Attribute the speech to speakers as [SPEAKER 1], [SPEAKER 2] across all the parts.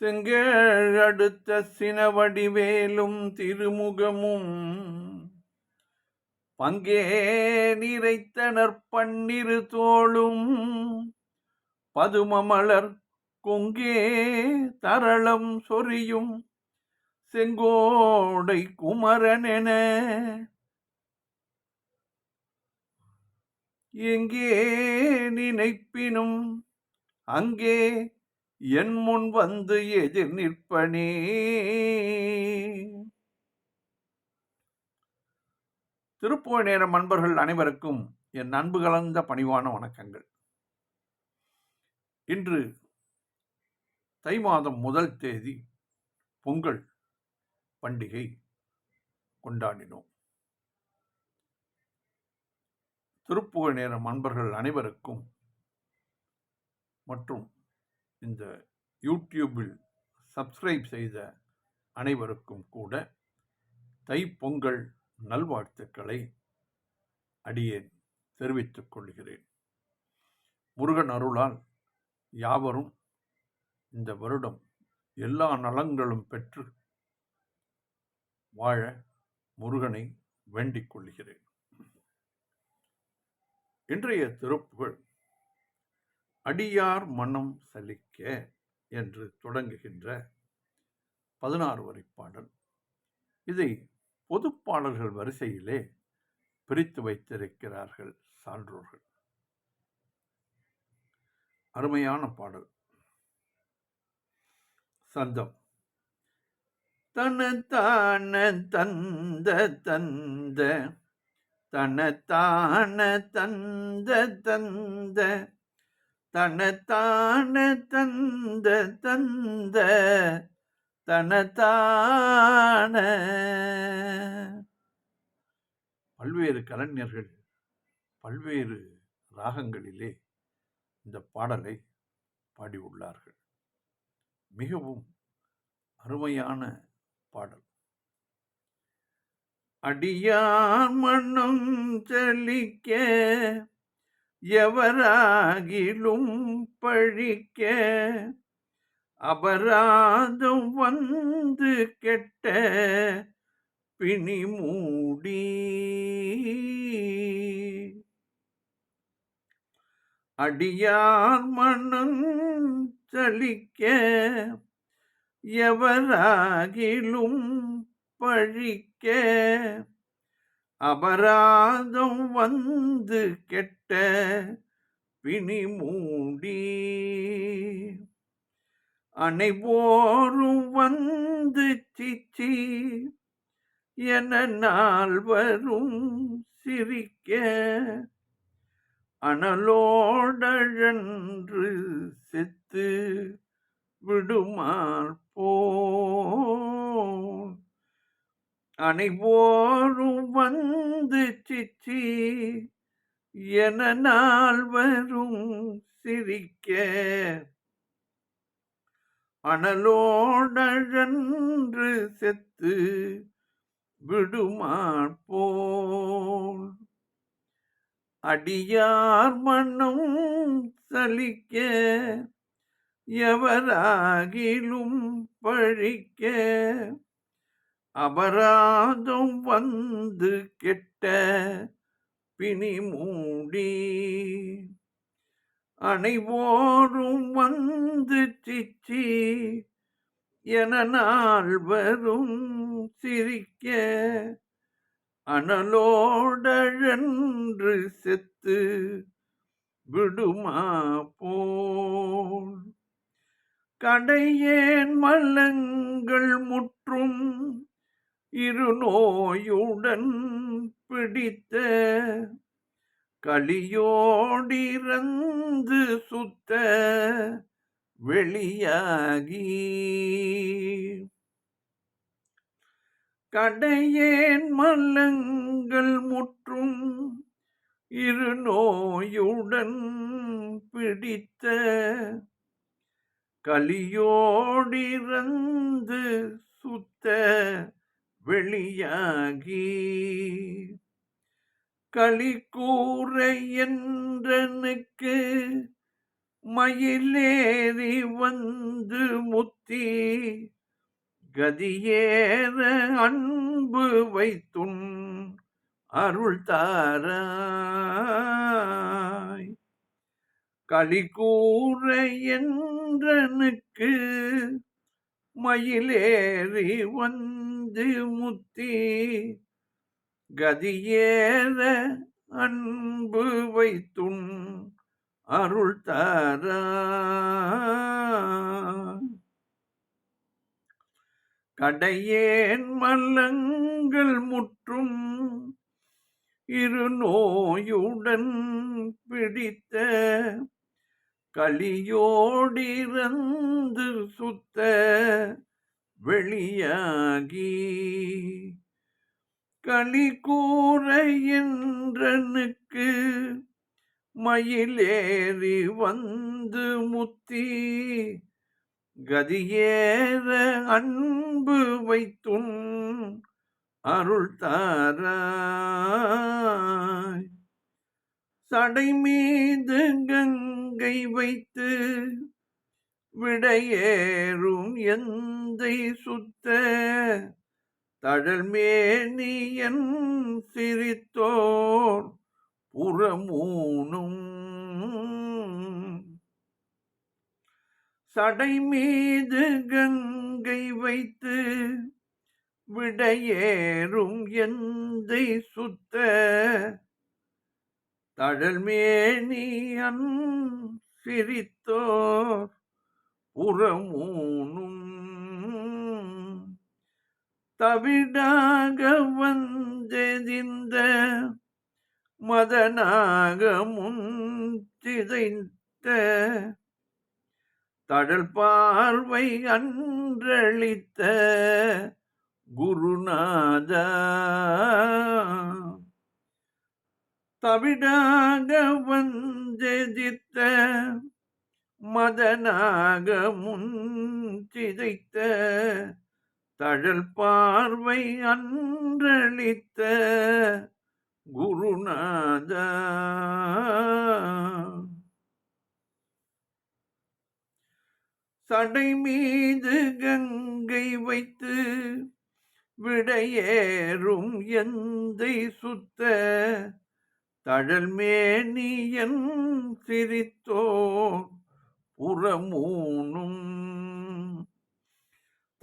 [SPEAKER 1] செங்கேழ் அடுத்த சினவடிவேலும் திருமுகமும். பங்கே நிறைத்தனர் பன்னிரு தோளும். பதுமமலர் கொங்கே தரளம் சொரியும். செங்கோடை குமரனென எங்கே நினைப்பினும் அங்கே என் முன் வந்து எதிர் நிற்பனே. திருப்புவ நேரம் அன்பர்கள் அனைவருக்கும் என் அன்பு கலந்த பணிவான வணக்கங்கள். இன்று தை மாதம் முதல் தேதி பொங்கல் பண்டிகை கொண்டாடினோம். திருப்புகழ் நேரம் அன்பர்கள் அனைவருக்கும் மற்றும் இந்த யூடியூபில் சப்ஸ்கிரைப் செய்த அனைவருக்கும் கூட தைப்பொங்கல் நல்வாழ்த்துக்களை அடியேன் தெரிவித்துக் கொள்கிறேன். முருகன் அருளால் யாவரும் இந்த வருடம் எல்லா நலங்களும் பெற்று வாழ முருகனை வேண்டிக் கொள்கிறேன். இன்றைய திருப்புகள் அடியார் மனம் சலிக்க என்று தொடங்குகின்ற பதினாறு வரை பாடல். இதை பொதுப்பாடல்கள் வரிசையிலே பிரித்து வைத்திருக்கிறார்கள் சான்றோர்கள். அருமையான பாடல். சந்தம். தனத்தான தந்த தந்த தனத்தான தந்த தந்த தனத்தான தந்த தந்த தனத்தான. பல்வேறு கலைஞர்கள் பல்வேறு ராகங்களிலே இந்த பாடலை பாடியுள்ளார்கள். மிகவும் அருமையான பாடல். அடியான் மண்ணும் செழிக்க எவராகிலும் பழிக்க அபராதம் வந்து கெட்ட பிணி மூடி. அடியார் மனம் சலிக்க எவராகிலும் பழிக்க அபராதம் வந்து கெட்ட கெட்ட பிணி மூடி. அனைவோரும் வந்து சிச்சி என நால்வரும் சிரிக்க. அனலோடழன்று செத்து விடுமார் போ அனைவோரும் வந்து சிச்சி என நால்வரும் சிரிக்க. அனலோடழன்று செத்து விடுமாற்போல் அடியார் மனம் சலிக்க எவராகிலும் பழிக்க. அபராதம் வந்து கெட்ட பிணி மூடி. அனைவோரும் வந்து சிச்சி என நால்வரும் சிரிக்க. அனலோடழன்று செத்து விடுமா போல். கடையேன் மல்லங்கள் முற்றும் இருநோயுடன் பிடித்த களியோடிறந்து சுத்த வெளியாகி. கடையேன் மல்லங்கள் முற்றும் இரு நோயுடன் பிடித்த களியோடிறந்து சுத்த வெளியாகி. களி கூற என்றனுக்கு மயிலேறி வந்து முத்தி கதியேற அன்பு வைத்துன் அருள் தாராய். களி கூற என்றனுக்கு மயிலேறி வந்து முத்தி கதியேற அன்பு வைத்துன் அருள் தர. கடையேன் மல்லங்கள் முற்றும் இரு நோயுடன் பிடித்த களியோடிறந்து சுத்த வெளியாகி களி கூற என்றனுக்கு மயிலேறி வந்து முத்தி கதியேற அன்பு வைத்தும் அருள் தாராய். சடை மீது கங்கை வைத்து விடையேறும் எந்தை சுத்த தழல்மேனியன் சிரித்தோர் புறமூனும் சடை மீது கங்கை வைத்து விடையேறும் எந்தை சுத்த தழல்மேனியன் சிரித்தோர் புறமூனும் தவிடாக வந்தெதிந்த மதனாக முந்திதைத்த தடல் பார்வை அன்றளித்த குருநாத. தவிடாக வந்தெதித்த மதனாக முந்திதைத்த தழல் பார்வை அன்றளித்த குருநாத. சடை மீது கங்கை வைத்து விடையேறும் எந்தை சுத்த தழல் மேனியன் சிரித்தோ புறமூனும்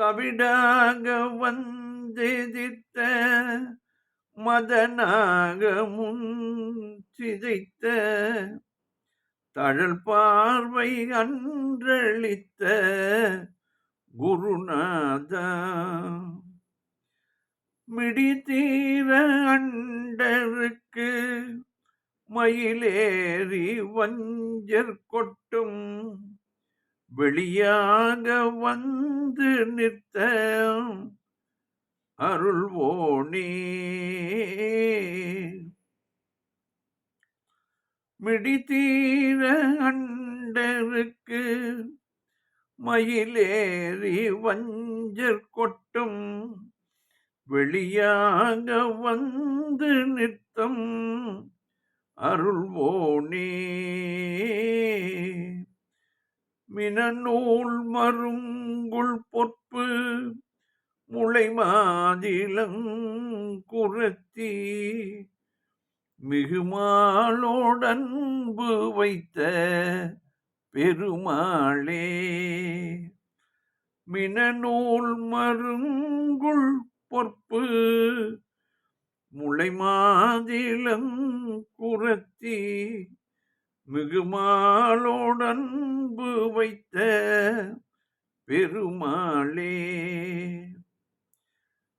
[SPEAKER 1] தவிடாக வந்தெதிர்த்த மதனாக முன்சிதைத்த தழல் பார்வை அன்றளித்த குருநாத. மிடிதீர அண்டருக்கு மயிலேறி வஞ்சர் கொட்டும் வெளியாக வந்து நிற்த அருள்வோனே. மிடித்தீர அண்டருக்கு மயிலேறி வஞ்சர் கொட்டும் வெளியாக வந்து நிறுத்தம் அருள்வோனே. மினநூல் மருங்குள் பொற்பு முளை மாதிலங்குரத்தி மிகுமாளோடன்பு வைத்த பெருமாளே. மினநூல் மருங்குள் பொற்பு முளை மாதிலங்குரத்தி மிகுமாளோடன்பு வைத்த பெருமாளே.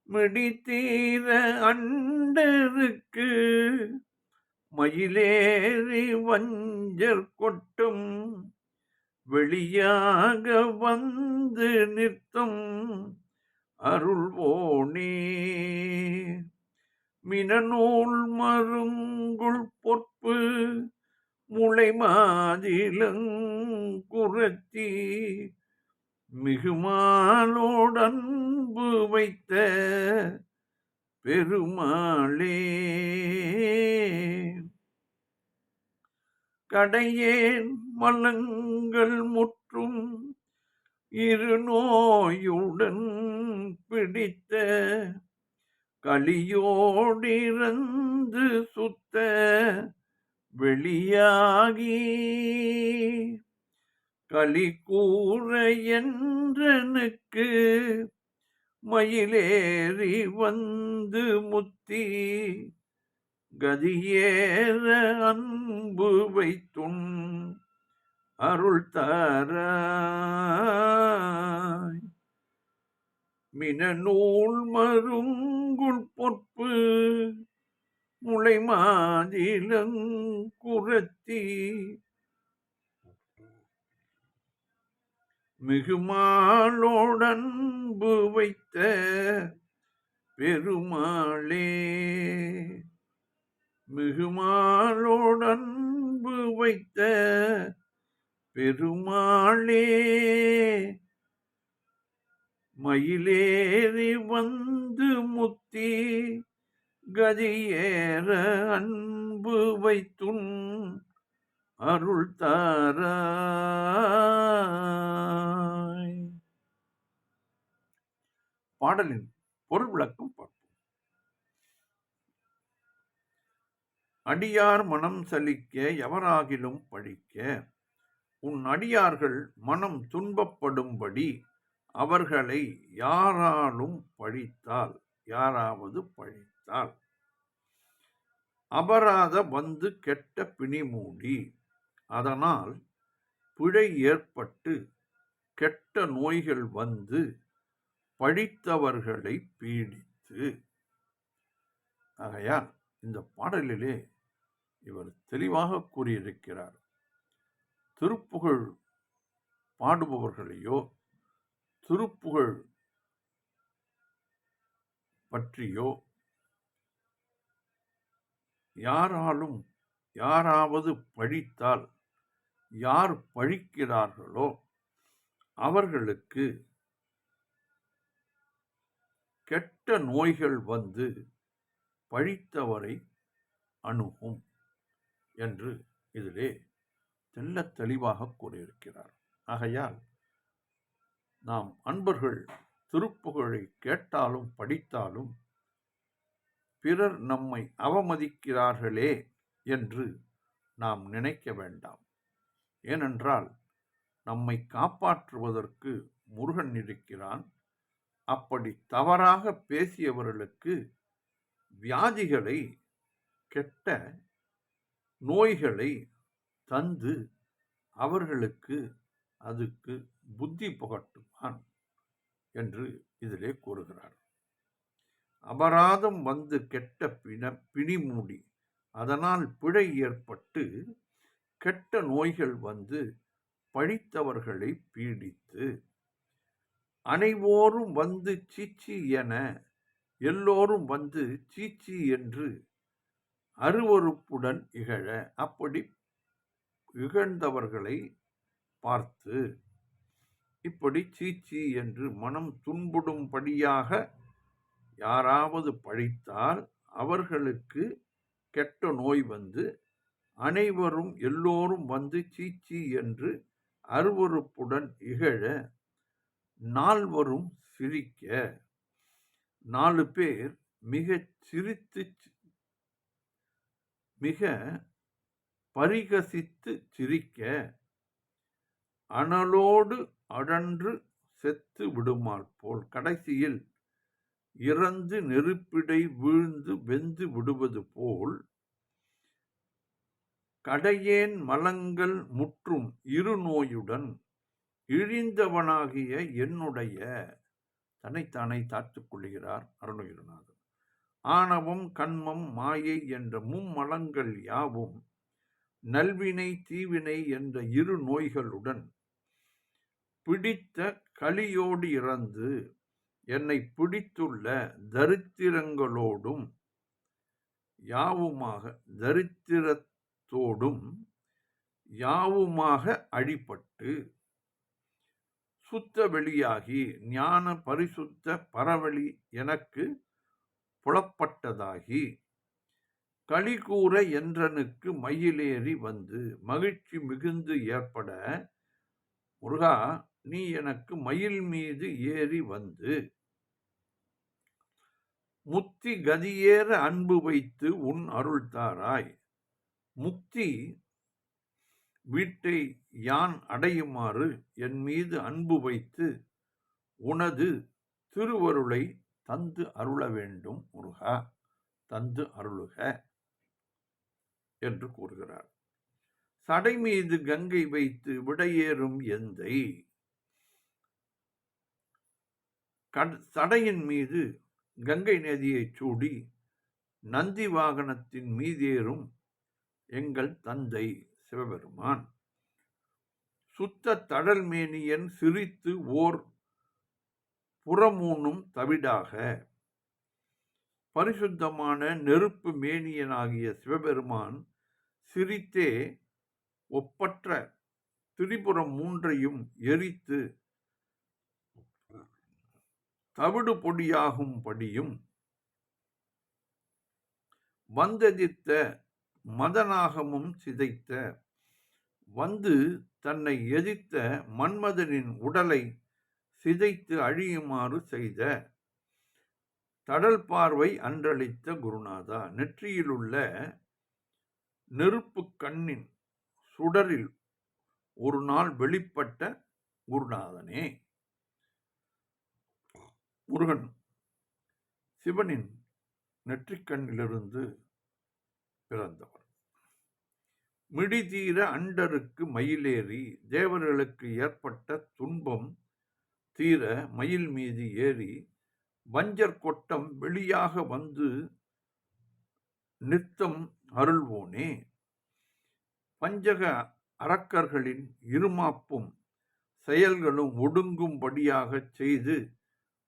[SPEAKER 1] மிடித்தீர அண்டருக்கு மயிலேறி வஞ்சர் கொட்டும் வெளியாக வந்து நிற்கும் அருள்வோனே. மினநூல் மறு முளை மாதிலங்குரத்தி மிகுமாலோடன்பு வைத்த பெருமாளே. கடையேன் மலங்கள் முற்றும் இரு நோயுடன் பிடித்த கலியோடிறந்து சுத்த வெளியாகி களி கூற என்றனுக்கு மயிலேறி வந்து முத்தி கதியேற அன்பு வைத்துண் அருள் தாராய். மின நூல் மருங்குள் பொற்பு முளை மாதிலங்குரத்தி மிகுமாளோடன்பு வைத்த பெருமாளே மிகுமாளோடன்பு வைத்த பெருமாளே மயிலேறி வந்து முத்தி கதியேற அன்பு வைத்துன் அருள் தாராய் பாடலின் பொருள் விளக்கம் பார்ப்போம். அடியார் மனம் சலிக்க எவராகிலும் பழிக்க உன் அடியார்கள் மனம் துன்பப்படும்படி அவர்களை யாராலும் பழித்தால் யாராவது பழி பழித்தால் அபராத வந்து கெட்ட பிணி மூடி அதனால் பிழை ஏற்பட்டு கெட்ட நோய்கள் வந்து படித்தவர்களை பீடித்து. ஆகையால் இந்த பாடலிலே இவர் தெளிவாக கூறியிருக்கிறார். திருப்புகழ் பாடுபவர்களையோ திருப்புகழ் பற்றியோ யாராலும் யாராவது பழித்தால் யார் பழிக்கிறார்களோ அவர்களுக்கு கெட்ட நோய்கள் வந்து பழித்தவரை அணுகும் என்று இதிலே தெல்ல தெளிவாக கூறியிருக்கிறார். ஆகையால் நாம் அன்பர்கள் திருப்புகழை கேட்டாலும் படித்தாலும் பிறர் நம்மை அவமதிக்கிறார்களே என்று நாம் நினைக்க வேண்டாம். ஏனென்றால் நம்மை காப்பாற்றுவதற்கு முருகன் இருக்கிறான். அப்படி தவறாக பேசியவர்களுக்கு வியாதிகளை கெட்ட நோய்களை தந்து அவர்களுக்கு அதுக்கு புத்தி புகட்டுவான் என்று இதிலே கூறுகிறார். அபராதம் வந்து கெட்ட பிண பிணி மூடி அதனால் பிழை ஏற்பட்டு கெட்ட நோய்கள் வந்து பழித்தவர்களை பீடித்து அனைவோரும் வந்து சீச்சி என எல்லோரும் வந்து சீச்சி என்று அருவறுப்புடன் இகழ அப்படி இகழ்ந்தவர்களை பார்த்து இப்படி சீச்சி என்று மனம் துன்புடும்படியாக யாராவது பழித்தால் அவர்களுக்கு கெட்ட நோய் வந்து அனைவரும் எல்லோரும் வந்து சீச்சி என்று அருவறுப்புடன் இகழ நால்வரும் சிரிக்க. நாலு பேர் மிக சிரித்து மிக பரிகசித்து சிரிக்க. அனலோடு அடன்று செத்து விடுமால் போல் கடைசியில் இறந்து நெருப்பிடை வீழ்ந்து வெந்து விடுவது போல் கடையேன் மலங்கள் முற்றும் இரு நோயுடன் இழிந்தவனாகிய என்னுடைய தன்னைத்தானே தாத்துக் கொள்கிறார் அருணகிரிநாதன் ஆணவம் கண்மம் மாயை என்ற மும்மலங்கள் யாவும் நல்வினை தீவினை என்ற இரு நோய்களுடன் பிடித்த களியோடு இறந்து என்னை பிடித்துள்ள தரித்திரங்களோடும் யாவுமாக தரித்திரத்தோடும் யாவுமாக அழிபட்டு சுத்த வெளியாகி ஞான பரிசுத்த பரவழி எனக்கு புலப்பட்டதாகி களிகூற என்றனுக்கு மயிலேறி வந்து மகிழ்ச்சி மிகுந்து ஏற்பட முருகா நீ எனக்கு மயில் மீது ஏறி வந்து முத்தி கதியேற அன்பு வைத்து உன் அருள்தாராய் முக்தி வீட்டை யான் அடையுமாறு என் மீது அன்பு வைத்து உனது திருவருளை தந்து அருள வேண்டும் முருகா தந்து அருளுக என்று கூறுகிறார். சடை மீது கங்கை வைத்து விடையேறும் எந்தை சடையின் மீது கங்கை நதியை சூடி நந்தி வாகனத்தின் மீதேறும் எங்கள் தந்தை சிவபெருமான். சுத்த தடல் மேனியன் சிரித்து ஓர் புறமூனும் தவிடாக பரிசுத்தமான நெருப்பு மேனியனாகிய சிவபெருமான் சிரித்தே ஒப்பற்ற திரிபுரம் மூன்றையும் எரித்து தவிடு பொடியாகும் படியும். வந்ததித்த மதனாகமும் சிதைத்த. வந்து தன்னை எதிர்த்த மன்மதனின் உடலை சிதைத்து அழியுமாறு செய்த. தடல் பார்வை அன்றளித்த குருநாதா. நெற்றியிலுள்ள நெருப்பு கண்ணின் சுடரில் ஒரு நாள் வெளிப்பட்ட குருநாதனே. முருகன் சிவனின் நெற்றிக்கண்ணிலிருந்து பிறந்தவர். மிடிதீர அண்டருக்கு மயிலேறி தேவர்களுக்கு ஏற்பட்ட துன்பம் தீர மயில் மீது ஏறி வஞ்சர் கொட்டம் வெளியாக வந்து நித்தம் அருள்வோனே. பஞ்சக அரக்கர்களின் இருமாப்பும் செயல்களும் ஒடுங்கும்படியாகச் செய்து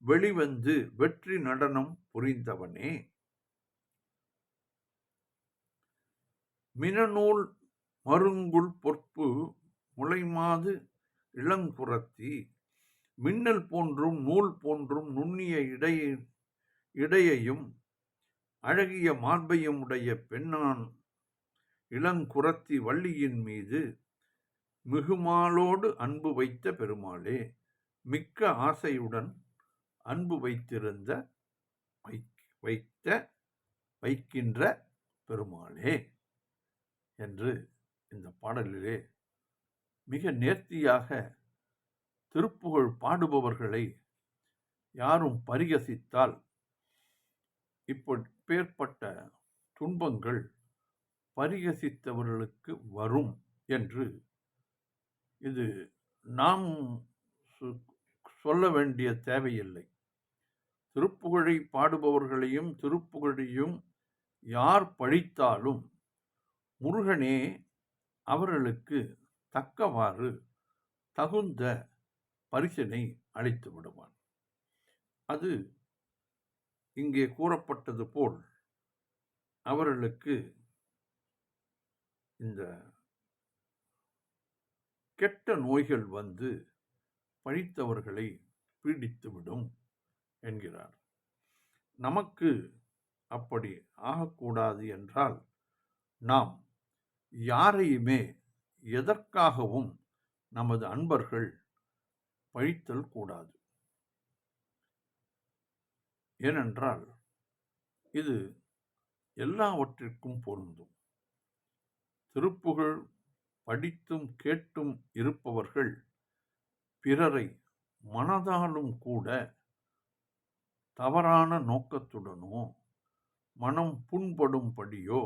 [SPEAKER 1] வெளிவந்து வெற்றி நடனம் புரிந்தவனே. மினநூல் மருங்குள் பொற்பு முளைமாது இளங்குரத்தி. மின்னல் போன்றும் நூல் போன்றும் நுண்ணிய இடைய இடையையும் அழகிய மார்பையும் உடைய பெண்ணான் இளங்குரத்தி வள்ளியின் மீது மிகுமாலோடு அன்பு வைத்த பெருமாளே மிக்க ஆசையுடன் அன்பு வைத்திருந்த வைத்த வைக்கின்ற பெருமாளே என்று இந்த பாடலிலே மிக நேர்த்தியாக திருப்புகழ் பாடுபவர்களை யாரும் பரிகசித்தால் இப்பேற்பட்ட துன்பங்கள் பரிகசித்தவர்களுக்கு வரும் என்று இது நாம் சொல்ல வேண்டிய தேவையில்லை. திருப்புகழை பாடுபவர்களையும் திருப்புகழையும் யார் பழித்தாலும் முருகனே அவர்களுக்கு தக்கவாறு தகுந்த பரிசினை அளித்து விடுவான். அது இங்கே கூறப்பட்டது போல் அவர்களுக்கு இந்த கெட்ட நோய்கள் வந்து பழித்தவர்களை பீடித்துவிடும். என்கிறார். நமக்கு அப்படி ஆகக்கூடாது என்றால் நாம் யாரையுமே எதற்காகவும் நமது அன்பர்கள் பழித்தல் கூடாது. ஏனென்றால் இது எல்லாவற்றிற்கும் பொருந்தும். திருப்புகழ் படித்தும் கேட்டும் இருப்பவர்கள் பிறரை மனதாலும் கூட தவறான நோக்கத்துடனோ மனம் புண்படும்படியோ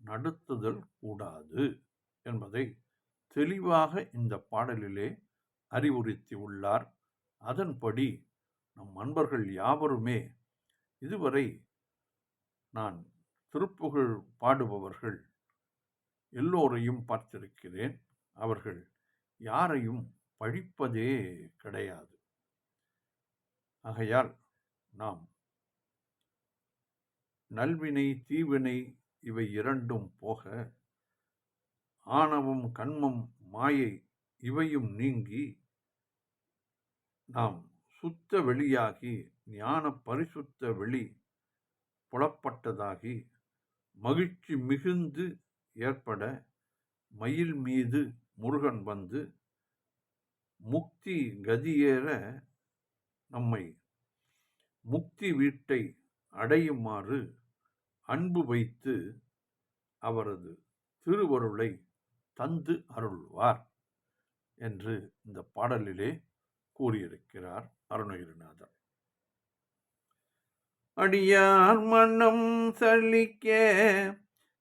[SPEAKER 1] நடத்துதல் கூடாது என்பதை தெளிவாக இந்த பாடலிலே அறிவுறுத்தி உள்ளார் அதன்படி நம் நண்பர்கள் யாவருமே இதுவரை நான் திருப்புகழ் பாடுபவர்கள் எல்லோரையும் பார்த்திருக்கிறேன். அவர்கள் யாரையும் பழிப்பதே கிடையாது. ஆகையால் நாம் நல்வினை தீவினை இவை இரண்டும் போக ஆணவம் கண்மம் மாயை இவையும் நீங்கி நாம் சுத்த வெளியாகி ஞான பரிசுத்த வெளி புலப்பட்டதாகி மகிழ்ச்சி மிகுந்து ஏற்பட மயில் மீது முருகன் வந்து முக்தி கதியேற நம்மை முக்தி வீட்டை அடையுமாறு அன்பு வைத்து அவரது திருவருளை தந்து அருள்வார் என்று இந்த பாடலிலே கூறியிருக்கிறார் அருணகிரிநாதர். அடியார் மனம் சலிக்க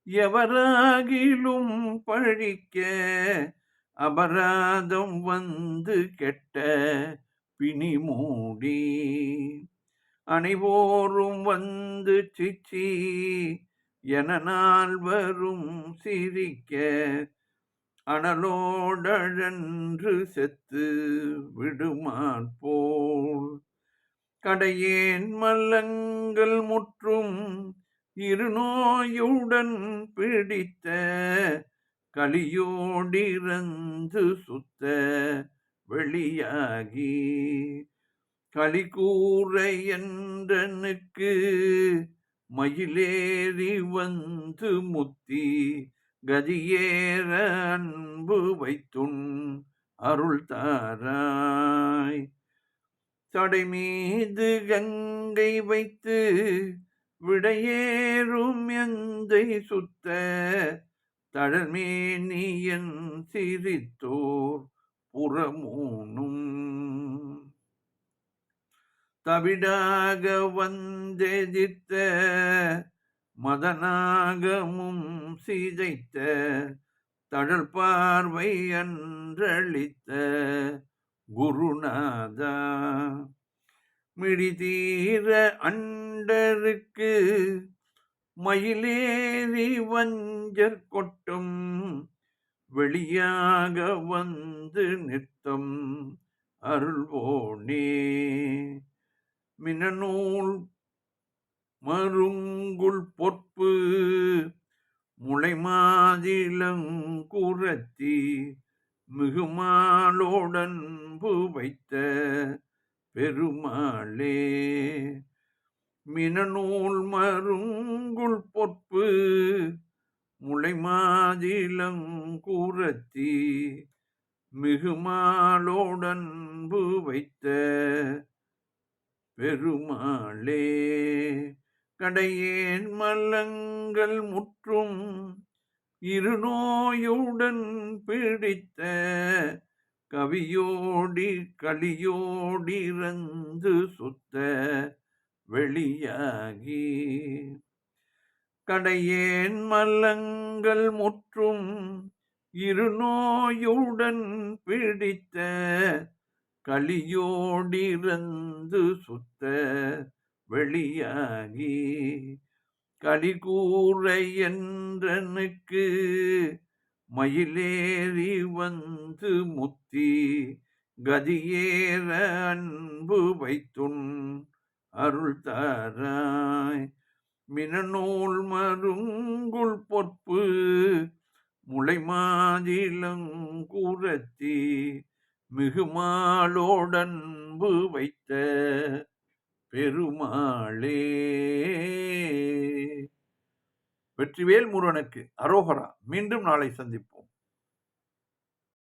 [SPEAKER 1] எவராகிலும் பழிக்க அபராதம் வந்து கெட்ட பிணி மூடி அனைவோரும் வந்து சிச்சி என நால்வரும் சிரிக்க அனலோடழன்று செத்து விடுமான் போல். கடையேன் மல்லங்கள் முற்றும் இருநோயுடன் பிடித்த கலியோடிறந்து சுத்த வெளியாகி களிகூரை என்றனுக்கு மயிலேறி வந்து முத்தி கதியேற அன்பு வைத்துண் அருள் தாராய். தடை மீது கங்கை வைத்து விடையேறும் எந்தை சுத்த தழமேனியன் சிரித்தோர் புறமூனும் தவிடாக வந்தெதித்த மதனாகமும் சீதைத்த தழல் பார்வை அன்றளித்த குருநாதா. மிடிதீர அண்டருக்கு மயிலேறி வஞ்சர் கொட்டும் வெளியாக வந்து நிறுத்தம் அருள்வோனே. மினநூல் மருங்குள் பொற்பு முளைமாதிலங்குரத்தி மிகுமாலோடன்பு வைத்த பெருமாளே. மினநூல் மருங்குள் பொற்பு முளைமாதிலங்கூரத்தி மிகுமாலோடன்பு வைத்த பெருமாளே கடையேன் மல்லங்கள் முற்றும் இருநோயுடன் பிடித்த கவியோடி களியோடிறந்து சுத்த வெளியாகி. கடையேன் மல்லங்கள் முற்றும் இருநோயுடன் பிடித்த களியோடிறந்து சுத்த வெளியாகி கலிகூரை என்றனுக்கு மயிலேறி வந்து முத்தி கதியேற அன்பு வைத்துண் அருள் தாராய். மினநூல் மருங்குள் பொற்பு முளை முளைமாதிலங்குரத்தி மிகுமாளோடன்பு வைத்த பெருமாளே. வெற்றிவேல் முருகனுக்கு அரோகரா மீண்டும் நாளை சந்திப்போம்.